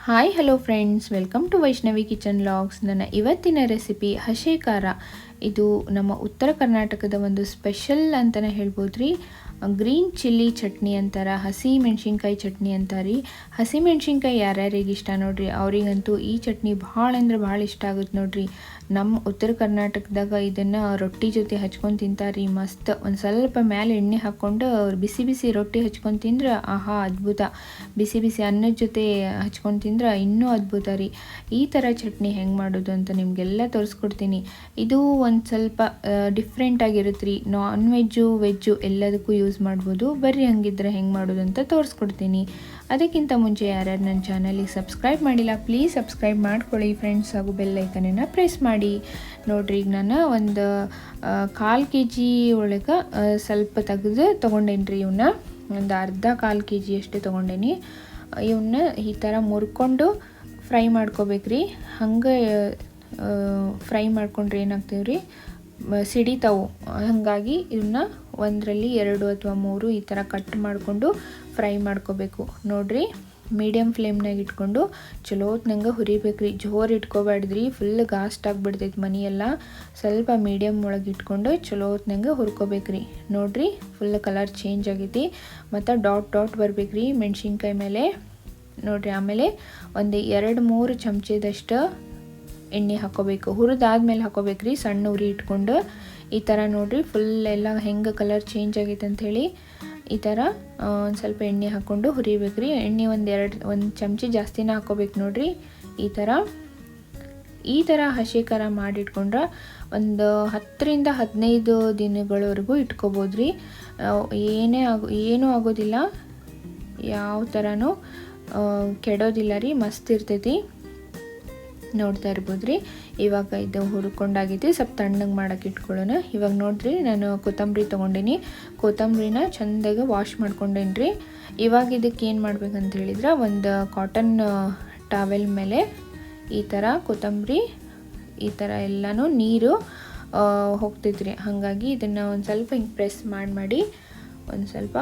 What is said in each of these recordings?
Hi hello friends welcome to Vaishnavi kitchen logs ನನ್ನ ಇವತ್ತಿನ recipe ಹಸೆ ಖಾರ ಇದು ನಮ್ಮ ಉತ್ತರ ಕರ್ನಾಟಕದ ಒಂದು ಸ್ಪೆಷಲ್ ಅಂತಲೇ ಹೇಳ್ಬೋದು ರೀ ಗ್ರೀನ್ ಚಿಲ್ಲಿ ಚಟ್ನಿ ಅಂತಾರೆ, ಹಸಿ ಮೆಣಸಿನ್ಕಾಯಿ ಚಟ್ನಿ ಅಂತಾರೆ. ಹಸಿ ಮೆಣಸಿನ್ಕಾಯಿ ಯಾರ್ಯಾರಿಗೆ ಇಷ್ಟ ನೋಡ್ರಿ? ಅವರಿಗಂತೂ ಈ ಚಟ್ನಿ ಭಾಳ ಅಂದ್ರೆ ಭಾಳ ಇಷ್ಟ ಆಗುತ್ತೆ ನೋಡ್ರಿ. ನಮ್ಮ ಉತ್ತರ ಕರ್ನಾಟಕದಾಗ ಇದನ್ನು ರೊಟ್ಟಿ ಜೊತೆ ಹಚ್ಕೊಂಡು ತಿಂತಾರೆ. ಮಸ್ತ್ ಒಂದು ಸ್ವಲ್ಪ ಮೇಲೆ ಎಣ್ಣೆ ಹಾಕ್ಕೊಂಡು ಬಿಸಿ ಬಿಸಿ ರೊಟ್ಟಿ ಹಚ್ಕೊಂಡು ತಿಂದ್ರೆ ಆಹಾ ಅದ್ಭುತ. ಬಿಸಿ ಬಿಸಿ ಅನ್ನದ ಜೊತೆ ಹಚ್ಕೊಂಡು ತಿಂದ್ರೆ ಇನ್ನೂ ಅದ್ಭುತ ರೀ. ಈ ಥರ ಚಟ್ನಿ ಹೆಂಗೆ ಮಾಡೋದು ಅಂತ ನಿಮಗೆಲ್ಲ ತೋರಿಸ್ಕೊಡ್ತೀನಿ. ಇದು ಒಂದು ಸ್ವಲ್ಪ ಡಿಫ್ರೆಂಟ್ ಆಗಿರುತ್ತೆ ರೀ ನಾನ್ ವೆಜ್ಜು ವೆಜ್ಜು ಎಲ್ಲದಕ್ಕೂ ಯೂಸ್ ಮಾಡ್ಬೋದು. ಬರ್ರಿ ಹಂಗಿದ್ರೆ ಹೆಂಗೆ ಮಾಡೋದು ಅಂತ ತೋರಿಸ್ಕೊಡ್ತೀನಿ. ಅದಕ್ಕಿಂತ ಮುಂಚೆ ಯಾರ್ಯಾರು ನನ್ನ ಚಾನಲಿಗೆ ಸಬ್ಸ್ಕ್ರೈಬ್ ಮಾಡಿಲ್ಲ ಪ್ಲೀಸ್ ಸಬ್ಸ್ಕ್ರೈಬ್ ಮಾಡ್ಕೊಳ್ಳಿ ಫ್ರೆಂಡ್ಸ್ ಹಾಗೂ ಬೆಲ್ ಐಕನನ್ನು ಪ್ರೆಸ್ ಮಾಡಿ. ನೋಡ್ರಿ, ಈಗ ನಾನು ಒಂದು ಕಾಲು ಕೆ ಜಿ ಒಳಗೆ ಸ್ವಲ್ಪ ತೆಗೆದು ತೊಗೊಂಡೇನಿ ರೀ ಇವನ್ನ ಒಂದು ಅರ್ಧ ಕಾಲು ಕೆ ಜಿ ಅಷ್ಟೇ ತೊಗೊಂಡೇನಿ. ಇವನ್ನ ಈ ಥರ ಮುರ್ಕೊಂಡು ಫ್ರೈ ಮಾಡ್ಕೋಬೇಕ್ರಿ. ಹಂಗೆ ಫ್ರೈ ಮಾಡ್ಕೊಂಡ್ರೆ ಏನಾಗ್ತೀವಿ ರೀ ಸಿಡಿತಾವು. ಹಾಗಾಗಿ ಇವನ್ನ ಒಂದರಲ್ಲಿ ಎರಡು ಅಥವಾ ಮೂರು ಈ ಥರ ಕಟ್ ಮಾಡಿಕೊಂಡು ಫ್ರೈ ಮಾಡ್ಕೋಬೇಕು. ನೋಡಿರಿ ಮೀಡಿಯಮ್ ಫ್ಲೇಮ್ನಾಗ ಇಟ್ಕೊಂಡು ಚಲೋ ನಂಗೆ ಹುರಿಬೇಕು ರೀ ಜೋರು ಇಟ್ಕೋಬಾರ್ದ್ರಿ ಫುಲ್ ಗಾಸ್ಟ್ ಆಗಿಬಿಡ್ತೈತಿ ಮನೆಯೆಲ್ಲ. ಸ್ವಲ್ಪ ಮೀಡಿಯಮ್ ಒಳಗೆ ಇಟ್ಕೊಂಡು ಚಲೋ ಹೊತ್ನಂಗೆ ಹುರ್ಕೋಬೇಕು ರೀ ನೋಡಿರಿ ಫುಲ್ ಕಲರ್ ಚೇಂಜ್ ಆಗೈತಿ. ಮತ್ತು ಡಾಟ್ ಡಾಟ್ ಬರ್ಬೇಕು ರೀ ಮೆಣಸಿನ್ಕಾಯಿ ಮೇಲೆ. ನೋಡಿರಿ, ಆಮೇಲೆ ಒಂದು ಎರಡು ಮೂರು ಚಮಚದಷ್ಟು ಎಣ್ಣೆ ಹಾಕೋಬೇಕು. ಹುರಿದಾದ್ಮೇಲೆ ಹಾಕೋಬೇಕು ರೀ ಸಣ್ಣ ಉರಿ ಇಟ್ಕೊಂಡು ಈ ಥರ ನೋಡಿರಿ. ಫುಲ್ ಎಲ್ಲ ಹೆಂಗೆ ಕಲರ್ ಚೇಂಜ್ ಆಗೈತೆ ಅಂಥೇಳಿ ಈ ಥರ ಒಂದು ಸ್ವಲ್ಪ ಎಣ್ಣೆ ಹಾಕ್ಕೊಂಡು ಹುರಿಬೇಕು ರೀ ಎಣ್ಣೆ ಒಂದು ಎರಡು, ಒಂದು ಚಮಚಿ ಜಾಸ್ತಿನ ಹಾಕೋಬೇಕು ನೋಡಿರಿ. ಈ ಥರ ಈ ಥರ ಹಸಿ ಮಾಡಿಟ್ಕೊಂಡ್ರೆ ಒಂದು ಹತ್ತರಿಂದ ಹದಿನೈದು ದಿನಗಳವರೆಗೂ ಇಟ್ಕೋಬೋದು ರೀ ಏನೇ ಆಗೋ, ಏನೂ ಆಗೋದಿಲ್ಲ. ಯಾವ ಥರನೂ ಕೆಡೋದಿಲ್ಲ ರೀ. ಮಸ್ತ್ ಇರ್ತೈತಿ. ನೋಡ್ತಾ ಇರ್ಬೋದು ರೀ ಇವಾಗ ಇದು ಹುರ್ಕೊಂಡಾಗಿದೆ. ಸ್ವಲ್ಪ ತಣ್ಣಗೆ ಮಾಡೋಕೆ ಇಟ್ಕೊಳ್ಳೋಣ. ಇವಾಗ ನೋಡಿರಿ, ನಾನು ಕೊತ್ತಂಬರಿ ತೊಗೊಂಡೀನಿ. ಕೊತ್ತಂಬರಿನ ಚೆಂದಾಗಿ ವಾಶ್ ಮಾಡ್ಕೊಂಡೇನಿ ರೀ ಇವಾಗ ಇದಕ್ಕೆ ಏನು ಮಾಡ್ಬೇಕಂತ ಹೇಳಿದ್ರೆ, ಒಂದು ಕಾಟನ್ ಟಾವೆಲ್ ಮೇಲೆ ಈ ಥರ ಕೊತ್ತಂಬರಿ, ಈ ಥರ ಎಲ್ಲನೂ ನೀರು ಹೋಗ್ತಿದ್ರಿ ಹಾಗಾಗಿ ಇದನ್ನು ಒಂದು ಸ್ವಲ್ಪ ಹಿಂಗೆ ಪ್ರೆಸ್ ಮಾಡಿ ಮಾಡಿ ಒಂದು ಸ್ವಲ್ಪ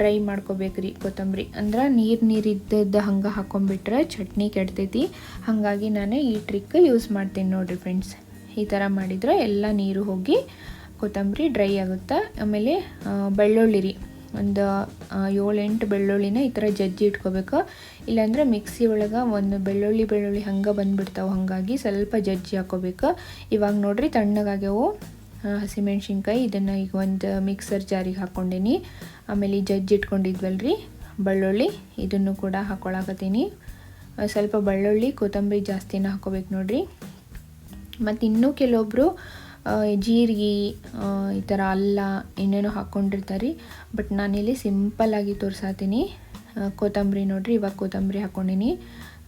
ಡ್ರೈ ಮಾಡ್ಕೋಬೇಕ್ರಿ ಕೊತ್ತಂಬರಿ. ಅಂದ್ರೆ ನೀರು ನೀರು ಇದ್ದದ್ದು ಹಂಗೆ ಹಾಕೊಂಡ್ಬಿಟ್ರೆ ಚಟ್ನಿ ಕೆಡ್ತೈತಿ. ಹಾಗಾಗಿ ನಾನು ಈ ಟ್ರಿಕ್ ಯೂಸ್ ಮಾಡ್ತೀನಿ ನೋಡಿರಿ ಫ್ರೆಂಡ್ಸ್ ಈ ಥರ ಮಾಡಿದರೆ ಎಲ್ಲ ನೀರು ಹೋಗಿ ಕೊತ್ತಂಬರಿ ಡ್ರೈ ಆಗುತ್ತೆ. ಆಮೇಲೆ ಬೆಳ್ಳುಳ್ಳಿ ರೀ. ಒಂದು ಏಳೆಂಟು ಬೆಳ್ಳುಳ್ಳಿನ ಈ ಥರ ಜಜ್ಜಿ ಇಟ್ಕೋಬೇಕು. ಇಲ್ಲಾಂದ್ರೆ ಮಿಕ್ಸಿ ಒಳಗೆ ಒಂದು ಬೆಳ್ಳುಳ್ಳಿ ಬೆಳ್ಳುಳ್ಳಿ ಹಂಗೆ ಬಂದುಬಿಡ್ತಾವೆ. ಹಾಗಾಗಿ ಸ್ವಲ್ಪ ಜಜ್ಜಿ ಹಾಕೋಬೇಕು. ಇವಾಗ ನೋಡಿರಿ ತಣ್ಣಗಾಗ್ಯವು. ಹಸಿಮೆಣ್ಸಿನ್ಕಾಯಿ, ಇದನ್ನು ಈಗ ಒಂದು ಮಿಕ್ಸರ್ ಜಾರಿಗೆ ಹಾಕ್ಕೊಂಡೀನಿ ಆಮೇಲೆ ಜಜ್ಜಿ ರೀ ಬೆಳ್ಳುಳ್ಳಿ, ಇದನ್ನು ಕೂಡ ಹಾಕ್ಕೊಳಕತ್ತೀನಿ ಸ್ವಲ್ಪ ಬೆಳ್ಳುಳ್ಳಿ, ಕೊತ್ತಂಬರಿ ಜಾಸ್ತಿನ ಹಾಕೋಬೇಕು ನೋಡಿರಿ. ಮತ್ತು ಇನ್ನೂ ಕೆಲವೊಬ್ಬರು ಜೀರಿಗೆ ಈ ಥರ ಅಲ್ಲ ಇನ್ನೇನೋ ಹಾಕ್ಕೊಂಡಿರ್ತಾರೆ ಬಟ್ ನಾನಿಲ್ಲಿ ಸಿಂಪಲ್ಲಾಗಿ ತೋರಿಸಾತೀನಿ. ಕೊತ್ತಂಬರಿ ನೋಡಿರಿ, ಇವಾಗ ಕೊತ್ತಂಬರಿ ಹಾಕ್ಕೊಂಡಿನಿ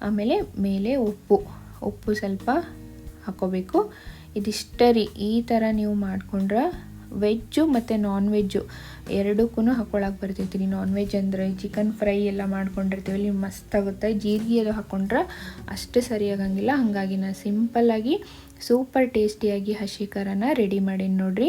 ಆಮೇಲೆ ಮೇಲೆ ಉಪ್ಪು ಉಪ್ಪು ಸ್ವಲ್ಪ ಹಾಕ್ಕೋಬೇಕು ಇದಿಷ್ಟ ರೀ ಈ ಥರ ನೀವು ಮಾಡ್ಕೊಂಡ್ರೆ ವೆಜ್ಜು ಮತ್ತು ನಾನ್ ವೆಜ್ಜು ಎರಡಕ್ಕೂ ಹಾಕ್ಕೊಳಕ್ಕೆ ಬರ್ತೈತಿ ನಾನ್ ವೆಜ್ ಅಂದರೆ ಚಿಕನ್ ಫ್ರೈ ಎಲ್ಲ ಮಾಡ್ಕೊಂಡಿರ್ತೀವಿ. ಇಲ್ಲಿ ಮಸ್ತ್ ಆಗುತ್ತೆ. ಜೀರಿಗೆ ಅದು ಹಾಕ್ಕೊಂಡ್ರೆ ಅಷ್ಟು ಸರಿಯಾಗಂಗಿಲ್ಲ. ಹಾಗಾಗಿ ನಾನು ಸಿಂಪಲ್ಲಾಗಿ ಸೂಪರ್ ಟೇಸ್ಟಿಯಾಗಿ ಹಸಿ ಖಾರನ ರೆಡಿ ಮಾಡೀನಿ ನೋಡಿರಿ.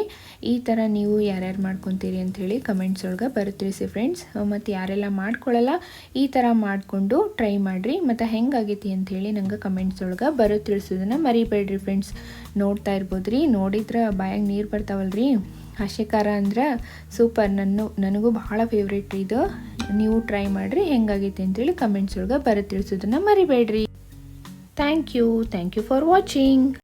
ಈ ಥರ ನೀವು ಯಾರ್ಯಾರು ಮಾಡ್ಕೊತೀರಿ ಅಂಥೇಳಿ ಕಮೆಂಟ್ಸ್ ಒಳಗೆ ತಿಳಿಸಿ ಫ್ರೆಂಡ್ಸ್ ಮತ್ತು ಯಾರೆಲ್ಲ ಮಾಡ್ಕೊಳ್ಳಲ್ಲ ಈ ಥರ ಮಾಡಿಕೊಂಡು ಟ್ರೈ ಮಾಡಿರಿ. ಮತ್ತು ಹೆಂಗಾಗೈತಿ ಅಂಥೇಳಿ ನಂಗೆ ಕಮೆಂಟ್ಸ್ ಒಳಗೆ ಬರೋ ತಿಳಿಸೋದನ್ನು ಮರಿಬೇಡ್ರಿ ಫ್ರೆಂಡ್ಸ್ ನೋಡ್ತಾ ಇರ್ಬೋದು ರೀ ನೋಡಿದ್ರೆ ಬಾಯಾಗ ನೀರು ಬರ್ತಾವಲ್ರಿ. ಹಸಿ ಅಂದ್ರೆ ಸೂಪರ್. ನನ್ನ, ನನಗೂ ಭಾಳ ಫೇವ್ರೇಟ್ ಇದು. ನೀವು ಟ್ರೈ ಮಾಡಿರಿ, ಹೆಂಗಾಗೈತೆ ಅಂತೇಳಿ ಕಮೆಂಟ್ಸ್ ಒಳಗೆ ಬರೀ ತಿಳಿಸೋದನ್ನು ಮರಿಬೇಡ್ರಿ. Thank you thank you for watching